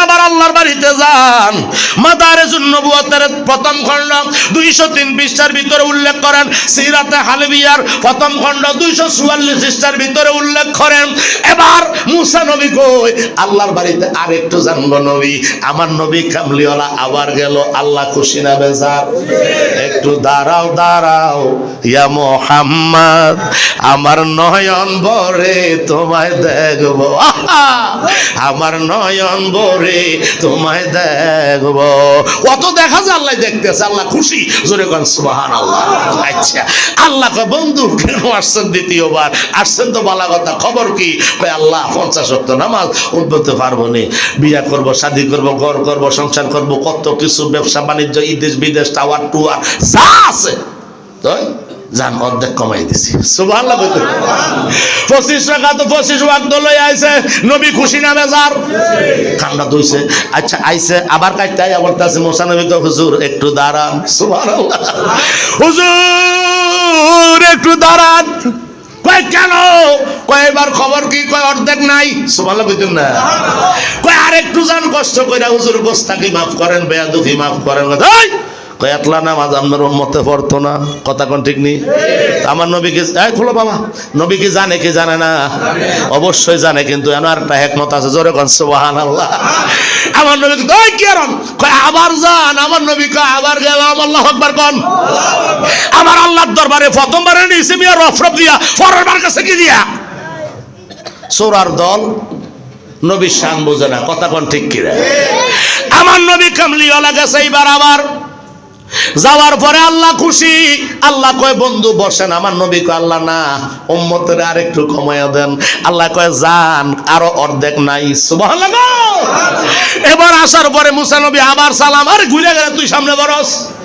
আবার আল্লাহর বাড়িতে যান। মাদারেজুন নবুয়তের প্রথম খণ্ড 203 পৃষ্ঠার ভিতরে উল্লেখ করেন। সিরাতে হালবিয়ার প্রথম খণ্ড 244 পৃষ্ঠার ভিতরে উল্লেখ করেন। এবার মুসা নবী আরেকটু জানব নবী। আমার নবী কামলিওয়ালা আবার গেল, আল্লাহ খুশি না বেজার। একটু দাঁড়াও দাঁড়াও, ইয়া মোহাম্মদ, আমার নয়ন ভরে তোমায় দেখব! আমার নয়ন ভরে তোমায় দেখব। কত দেখা যায় আল্লাহ দেখতেছে, আল্লাহ খুশি। জোরে কন সুবহান আল্লাহ আচ্ছা আল্লাহ কয়, বন্ধু, কেন আসছেন দ্বিতীয়বার? আসছেন তো বলা কথা। খবর কি? কয়, আল্লাহ, পঞ্চাশ অক্ট নামাজ উদ্বতে পারব নি। বিয়া করব, শাদি করব, ঘর করব, সংসার করব, কত কিছু, ব্যবসা, বাণিজ্য ইদেশ বিদেশ, টাওয়ার, টুয়ার, যা আছে। তাই? যান অর্ধেক কমাই দিছি। পঁচিশ টাকা তো পঁচিশ ওয়াক্ত লই আইছে নবী খুশি না বেজার? ঠান্ডা দইছে আচ্ছা আইছে আবার কাটতে আইয়া বলতেছে মোসা নবী তো হুজুর একটু দাঁড়ান। সুবহানাল্লাহ। হুজুর একটু দাঁড়ান। কয় কেন? খবর কি? কয় অর্ধেক নাই। না। কয় আর একটু যান কষ্ট কইরা হুজুর গোস্তাকি মাফ করেন বেয়াদুফি মাফ করেন। কয় একলা নামাজ আপনার উম্মতে পড়তো না? কথা কোন ঠিক নেই আমার নবী কি এই খোলো বাবা নবী কি জানে কি জানে না? অবশ্যই জানে কিন্তু এমন একটা হেকমত আছে জোরে কোন সুবহানাল্লাহ। আমার নবী কয় কি আরন কয় আবার যান আমার নবী কয় আবার গেলাম আল্লাহ আকবার কোন? আমার আল্লাহর দরবারে প্রথমবারে নিয়েছে মিয়া রফরফ দিয়া পরের বার কাছে কি দিয়া? সোরার দল নবীর শান বোঝে না কথা কোন ঠিক কি রে আমার নবী কামলিওয়ালা গেছে এইবার আবার যাওয়ার পরে আল্লাহ খুশি। আল্লাহ কয়, বন্ধু, বসেন। আমার নবী কয়, আল্লাহ, না। উম্মতের আর একটু কমাইয়া দেন। আল্লাহ কয়, যান, আরও অর্ধেক নাই। সুবহানাল্লাহ। এবার আসার পরে মুসা নবী আবার সালাম, আরে, ঘুরে গেলে তুই সামনে বরস।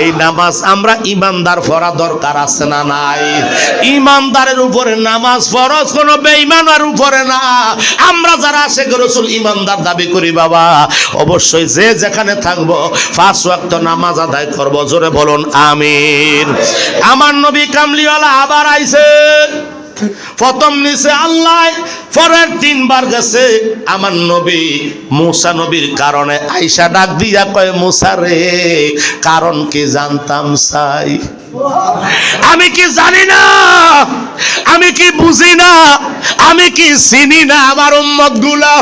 এই নামাজ আমরা ইমানদার পড়া দরকার আছে না নাই? ইমানদারের উপরে নামাজ ফরজ, কোনো বেঈমানের উপরে না। আমরা যারা আসে রসুল, ইমানদার দাবি করি বাবা। অবশ্যই যে যেখানে থাকব ফার্স্ট ওয়াক্ত নামাজ আদায় করব। জোরে বলুন, আমিন। আমার নবী কামলিওয়ালা আবার আইছে। প্রথম নিচে আল্লাহ, পরের তিনবার গেছে আমার নবী মুসা নবীর কারণে। আইসা ডাক দিয়া কয়, মুসা রে, কারণ কি জানতাম চাই আমি কি জানি না, আমি কি বুঝি না, আমি কি চিনি না আমার উম্মতগুলা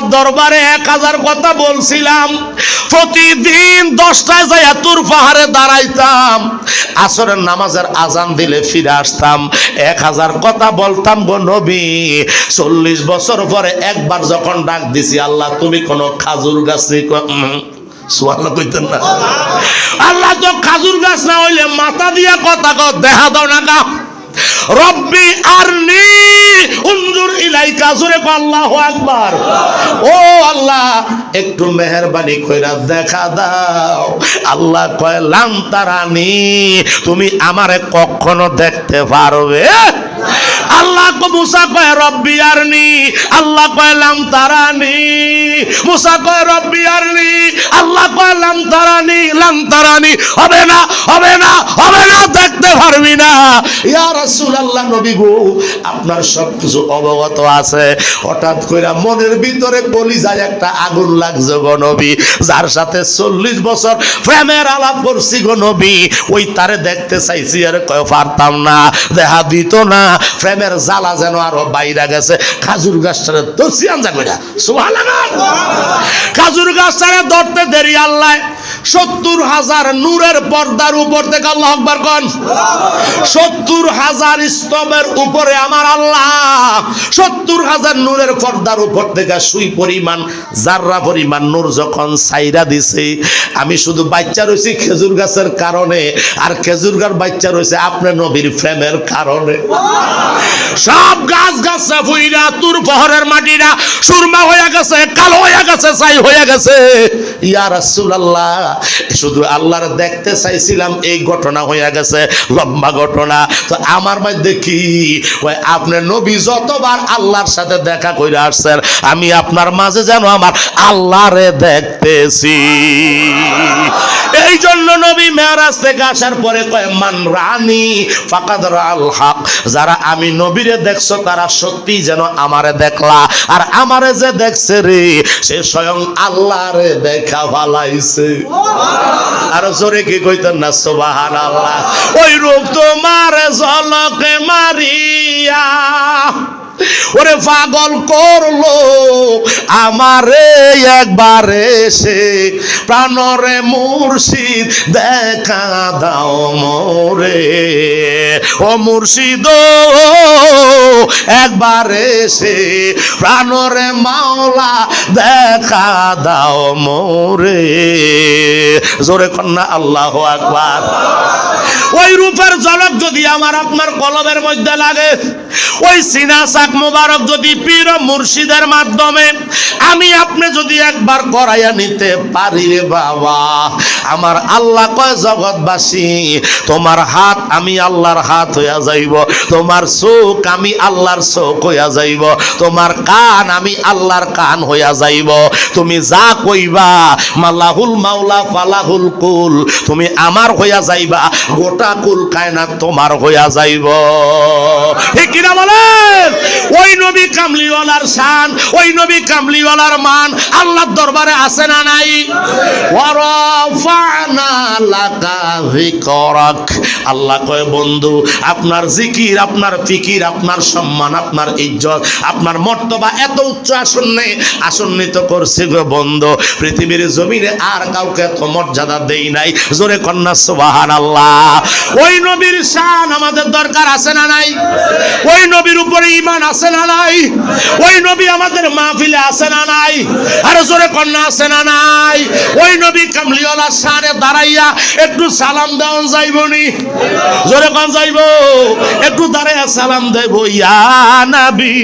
দরবারে এক হাজার কথা বলছিলাম। প্রতিদিন দশটায় যাইয়া তুর পাহাড়ে দাঁড়াইতাম। আসরের নামাজের আজান দিলে ফিরে আসতাম। এক হাজার কথা বলতাম গো নবী। চল্লিশ বছর পরে একবার যখন ডাক দিছি, আল্লাহ, তুমি কোনো খাজুর গাছ নেই না। আল্লাহ তো খাজুর গাছ না হইলে মাথা দিয়া কথা কর দেখা দাও না গা। রব্বি আরনি, উনজুর ইলাইকা। জোরে আল্লাহু আকবার। ও আল্লাহ, একটু মেহেরবানি কইরা দেখা দাও। আল্লাহ কয় লাম তারানি, তুমি আমারে কখনো দেখতে পারবে। আল্লাহ মুসা কয়, রব্বি আরনি। আল্লাহ কয়লাম তারানি। মুসা কয়, রব্বি আরনি। আল্লাহ কয়লাম তারানি। লাম তারানি। হবে না হবে না হবে না। আপনার সব কিছু অবগত আছে। হঠাৎ কইরা মনের ভিতরে কলিজায় একটা আগুন লাগছে গো নবী। যার সাথে চল্লিশ বছর প্রেমের আলাপ করছি গো নবী। ওই তারে দেখতে চাইছি, আর কয় পারতাম না দেখা দিত না। প্রেমের জ্বালা যেন আরও বাইরে গেছে। খাজুর গাছটারে ধরছি আনজা কইরা খাজুর গাছটারে ধরতে দেরি আল্লাহ। সত্তর হাজার নূরের পর্দার উপর থেকে আল্লাহ আকবার কন। সত্তর হাজার স্তবের উপরে আমার আল্লাহ, সত্তর হাজার নূরের পর্দার উপর থেকে সুই পরিমাণ, জাররা পরিমাণ নূর যখন সাইরা দিছে, আমি শুধু বাচ্চা রয়েছি খেজুর গাছের কারণে, আর খেজুর গাছ বাচ্চা রয়েছে আপনার নবীর প্রেমের কারণে। সব গাছ গাছে ফুইরা তুর পহরের মাটিরা, সুরমা হয়ে গেছে, কালো হয়ে গেছে, ছাই হয়ে গেছে। ইয়া রাসূলুল্লাহ, শুধু আল্লাহর দেখতে চাইছিলাম, এই ঘটনা হয়ে গেছে, লম্বা ঘটনা। তো আমার মধ্যে কি? ওই আপনার নবী যতবার আল্লাহর সাথে দেখা করে আসছেন, আমি আপনার মাঝে যেন আমার আল্লাহরে দেখতেছি। এই জন্য নবী মেয়ারাজ থেকে আসার পরে কয়, মান রানী ফাকাদ রাল যারা আমি নবীরে দেখছ, তারা সত্যি যেন আমারে দেখলা। আর আমারে যে দেখছে রে, সে স্বয়ং আল্লাহরে দেখা ভালাইছে আর জোরে কি কইতেন না সুবাহান আল্লাহ ওই রূপ তোমার জলকে মারিয়া। ওরে পাগল করল, আমারে একবারে সে প্রাণরে মুর্শিদ দেখা দাও মোরে। ও মুর্শিদ, একবারে সে প্রাণরে মাওলা দেখা দাও মোরে। জোরে কন্যা, আল্লাহ আকবার। ওই রূপের ঝলক যদি আমার আপনার কলমের মধ্যে লাগে, ওই সিনা সাক মোবারক যদি পীর মুর্শিদের মাধ্যমে আমি আপনি যদি একবার করাইয়া নিতে পারি বাবা, আমার আল্লাহ কয় জগৎবাসী, তোমার হাত আমি আল্লাহর হাত হইয়া যাইব, তোমার চোখ আমি আল্লাহর চোখ হইয়া যাইব, তোমার কান আমি আল্লাহর কান হইয়া যাইব। তুমি যা কইবা, মালাহুল মাওলা ফালাহুল কুল, তুমি আমার হইয়া যাইবা কুল কায়নাত তোমার হইয়া যাইব। ঠিক কিনা বলেন? ওই নবী কামলিওয়ালার শান, ওই নবী কামলিওয়ালার মান আল্লাহর দরবারে আছে না নাই? আল্লাহ কয়, বন্ধু, আপনার জিকির, আপনার ফিকির, আপনার সম্মান, আপনার ইজ্জত, আপনার মর্তবা এত উচ্চ আসন্নে আসন্নিত করছে গো বন্ধু। পৃথিবীর জমিনে আর কাউকে এত মর্যাদা দেই নাই। জোরে কন্যা সুবাহান আল্লাহ ওই নবীর শান আমাদের দরকার আছে না নাই? ওই নবীর উপরে ইমান আছে না নাই? ওই নবী আমাদের মাহফিলে আছে না নাই? আর জোরে কন্যা আছে না নাই? ওই নবী কামলিওয়ালা শানে দাঁড়াইয়া একটু সালাম দেওয়া যাইবনি জোরে কন যাইব। একটু দাঁড়াইয়া সালাম দেব, ইয়া নবী।